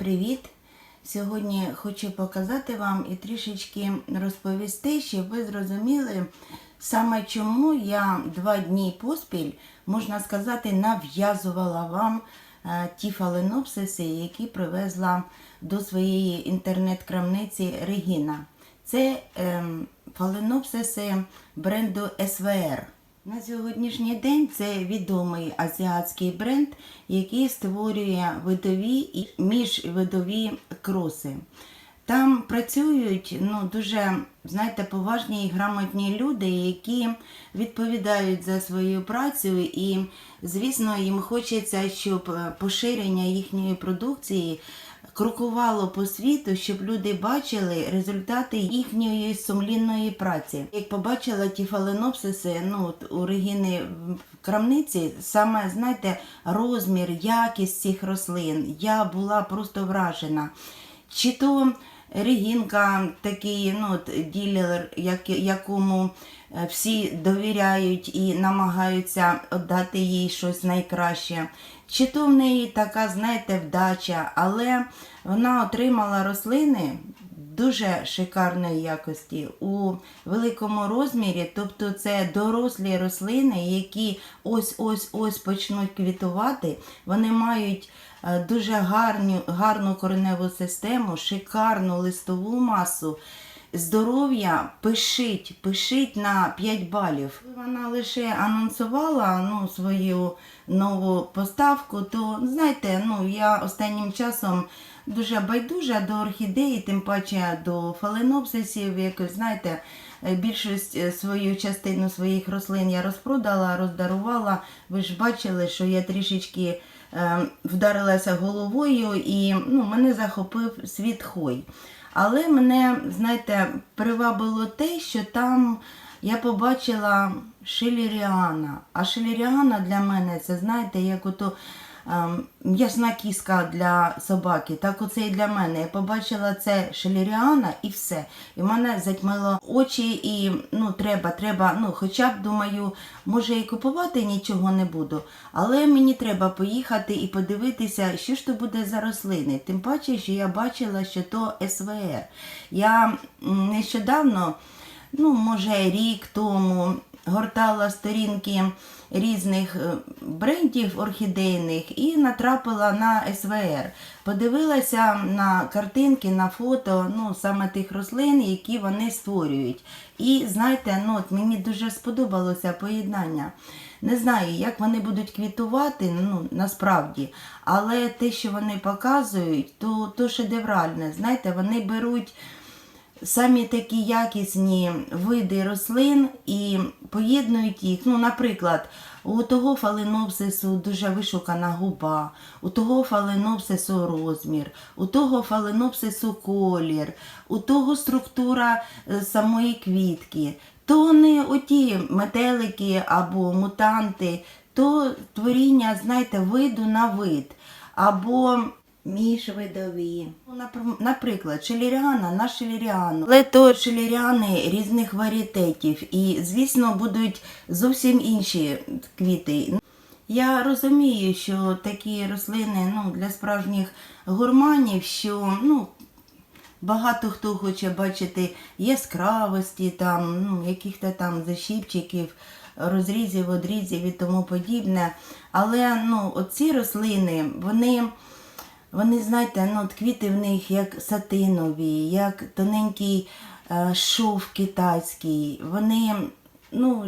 привіт! Сьогодні хочу показати вам і трішечки розповісти, щоб ви зрозуміли саме чому я два дні поспіль, можна сказати, нав'язувала вам е, ті фаленопсиси, які привезла до своєї інтернет-крамниці Регіна. Це ем, фаленопсиси бренду СВР. На сьогоднішній день це відомий азіатський бренд, який створює видові і міжвидові кроси. Там працюють ну, дуже знаєте, поважні і грамотні люди, які відповідають за свою працю, і, звісно, їм хочеться, щоб е, поширення їхньої продукції крокувало по світу, щоб люди бачили результати їхньої сумлінної праці. Як побачила ті фаленопсиси, ну от у Регіни в крамниці, саме знаєте, розмір, якість цих рослин, я була просто вражена. Чи то Регінка такий ну, ділер, як, якому всі довіряють і намагаються віддати їй щось найкраще. Чи то в неї така, знаєте, вдача, але вона отримала рослини дуже шикарної якості у великому розмірі, тобто це дорослі рослини, які ось-ось-ось почнуть квітувати. Вони мають е, дуже гарну, гарну кореневу систему, шикарну листову масу. Здоров'я пишить, пишить на 5 балів. Вона лише анонсувала ну, свою нову поставку, то знаєте, ну я останнім часом дуже байдужа до орхідеї, тим паче до фаленопсисів. Якось знаєте, більшість е, свою частину своїх рослин я розпродала, роздарувала. Ви ж бачили, що я трішечки е, вдарилася головою і ну, мене захопив світ хой. Але мене, знаєте, привабило те, що там я побачила шиліріана. А шиліріана для мене це, знаєте, як ото м'ясна кіска для собаки. Так оце і для мене. Я побачила це шиліріана і все. І в мене затьмило очі, і ну, треба, треба, ну, хоча б думаю, може і купувати нічого не буду. Але мені треба поїхати і подивитися, що ж то буде за рослини. Тим паче, що я бачила, що то СВР. Я нещодавно ну, може, рік тому гортала сторінки різних е, брендів орхідейних і натрапила на СВР. Подивилася на картинки, на фото ну, саме тих рослин, які вони створюють. І знаєте, ну, от мені дуже сподобалося поєднання. Не знаю, як вони будуть квітувати, ну насправді, але те, що вони показують, то, то шедевральне. Знаєте, вони беруть самі такі якісні види рослин і поєднують їх. Ну, наприклад, у того фаленопсису дуже вишукана губа, у того фаленопсису розмір, у того фаленопсису колір, у того структура е, самої квітки. То не оті метелики або мутанти, то творіння, знаєте, виду на вид. Або міжвидові. Ну, Наприклад, шеліріана на шеліріану. Але то шеліріани різних варієтетів. І, звісно, будуть зовсім інші квіти. Я розумію, що такі рослини ну, для справжніх гурманів, що ну, Багато хто хоче бачити яскравості, там, ну, яких-то там защіпчиків, розрізів, одрізів і тому подібне. Але ну, оці рослини, вони, вони знаєте, ну, от квіти в них як сатинові, як тоненький е, шов китайський. Вони, ну,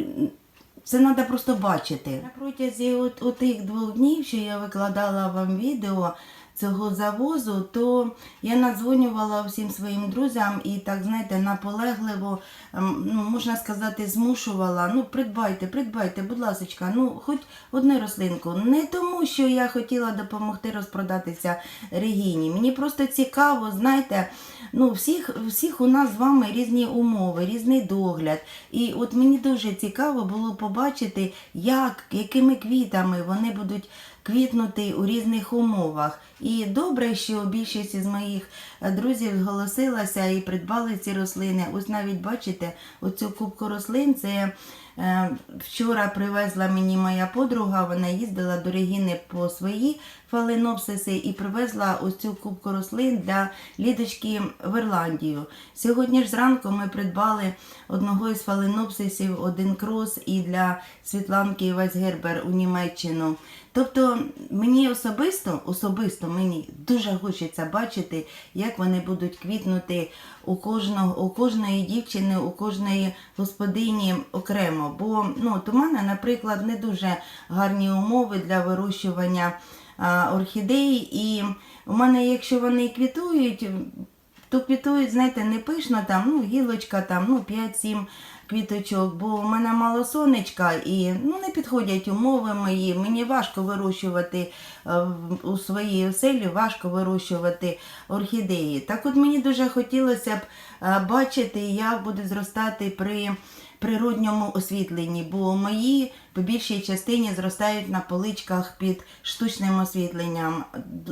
це треба просто бачити. На протязі от, от тих двох днів, що я викладала вам відео цього завозу, то я надзвонювала всім своїм друзям і так, знаєте, наполегливо, ем, ну, можна сказати, змушувала. Ну, придбайте, придбайте, будь ласка, ну, хоч одну рослинку. Не тому, що я хотіла допомогти розпродатися Регіні. Мені просто цікаво, знаєте, ну, всіх, всіх у нас з вами різні умови, різний догляд. І от мені дуже цікаво було побачити, як, якими квітами вони будуть квітнути у різних умовах. І добре, що більшість із моїх е, друзів зголосилася і придбали ці рослини. Ось навіть бачите, оцю кубку рослин це Е, Вчора привезла мені моя подруга, вона їздила до Регіни по свої фаленопсиси і привезла ось цю кубку рослин для Лідочки в Ірландію. Сьогодні ж зранку ми придбали одного із фаленопсисів, один крос і для Світланки Вайсгербер у Німеччину. Тобто мені особисто, особисто мені дуже хочеться бачити, як вони будуть квітнути у кожного, у кожної дівчини, у кожної господині окремо. Бо ну, мене, наприклад, не дуже гарні умови для вирощування а, орхідей. І у мене, якщо вони квітують, то квітують, знаєте, не пишно там, ну, гілочка там, ну, 5-7 квіточок, бо в мене мало сонечка і ну, не підходять умови мої. Мені важко вирощувати е, у своїй оселі, важко вирощувати орхідеї. Так от мені дуже хотілося б е, бачити, як буде зростати при природньому освітленні, бо мої по більшій частині зростають на поличках під штучним освітленням.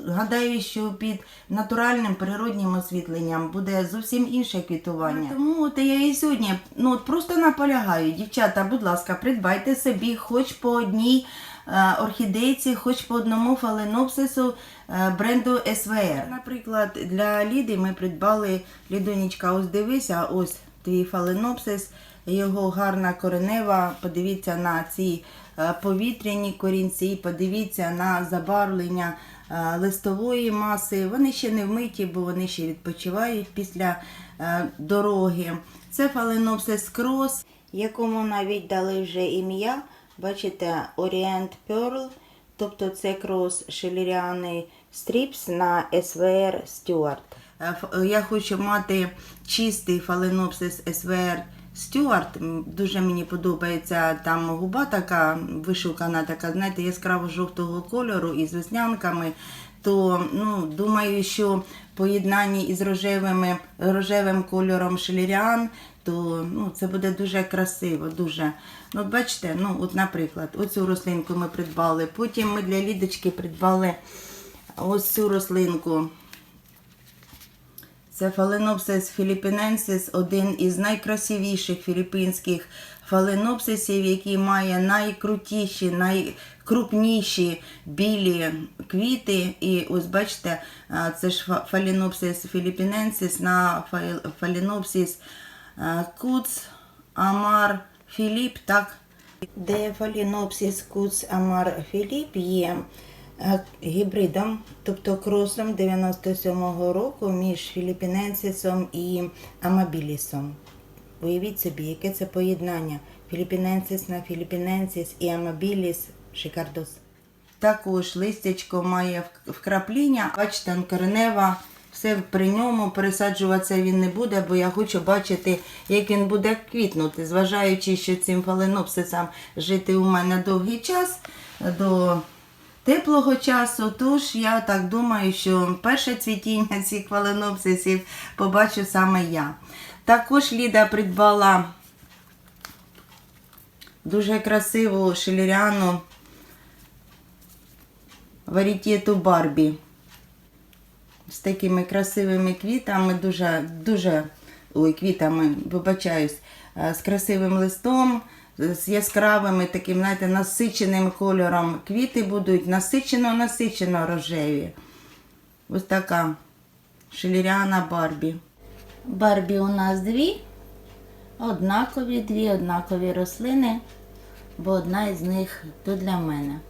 Гадаю, що під натуральним природнім освітленням буде зовсім інше квітування. Тому от я і сьогодні ну от просто наполягаю, дівчата, будь ласка, придбайте собі хоч по одній е, орхідейці, хоч по одному фаленопсису е, бренду СВР. Наприклад, для Ліди ми придбали Лідонічка, ось дивися, ось твій фаленопсис, його гарна коренева. Подивіться на ці е, повітряні корінці, подивіться на забарвлення е, листової маси. Вони ще не вмиті, бо вони ще відпочивають після е, дороги. Це фаленопсис крос, якому навіть дали вже ім'я. Бачите, Orient Pearl, тобто це крос шелеріани стріпс на СВР Стюарт. Я хочу мати чистий фаленопсис СВР Стюарт. Дуже мені подобається там губа така вишукана, така, знаєте, яскраво жовтого кольору із веснянками. То ну, думаю, що поєднанні із рожевими, рожевим кольором шелеріан, то ну, це буде дуже красиво. дуже. Ну, бачите, ну, от, наприклад, оцю рослинку ми придбали. Потім ми для Лідочки придбали ось цю рослинку. Це фаленопсис філіпіненсис, один із найкрасивіших філіппінських фаленопсисів, який має найкрутіші, найкрупніші білі квіти. І ось бачите, це ж фа- фаленопсис філіпіненсис на фа- фаленопсис куц амар філіп, так? Де фалінопсис куц амар філіп є гібридом, тобто кросом 97-го року між філіпіненсисом і амабілісом. Уявіть собі, яке це поєднання. Філіпіненсис на філіпіненсис і амабіліс шикардос. Також листячко має вк- вкрапління. Бачите, коренева, все при ньому. Пересаджуватися він не буде, бо я хочу бачити, як він буде квітнути. Зважаючи, що цим фаленопсисам жити у мене довгий час до теплого часу. Тож я так думаю, що перше цвітіння цих фаленопсисів побачу саме я. Також Ліда придбала дуже красиву шелеріану варітету Барбі. З такими красивими квітами, дуже, дуже ой, квітами, вибачаюсь, е, з красивим листом, з яскравими таким, знаєте, насиченим кольором. Квіти будуть насичено-насичено рожеві. Ось така шелеріана Барбі. Барбі у нас дві, однакові, дві однакові рослини, бо одна із них то для мене.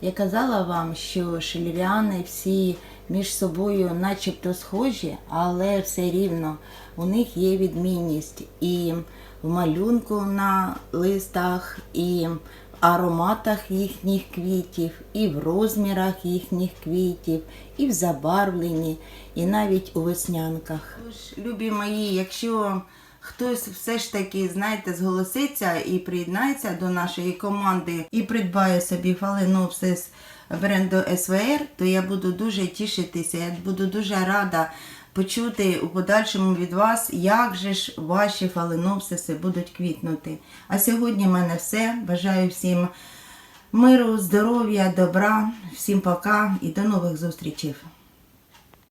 Я казала вам, що шелеріани всі між собою начебто схожі, але все рівно у них є відмінність і в малюнку на листах, і в ароматах їхніх квітів, і в розмірах їхніх квітів, і в забарвленні, і навіть у веснянках. Тож, любі мої, якщо хтось все ж таки, знаєте, зголоситься і приєднається до нашої команди і придбає собі фаленопсис бренду СВР, то я буду дуже тішитися, я буду дуже рада почути у подальшому від вас, як же ж ваші фаленопсиси будуть квітнути. А сьогодні в мене все. Бажаю всім миру, здоров'я, добра, всім пока і до нових зустрічей.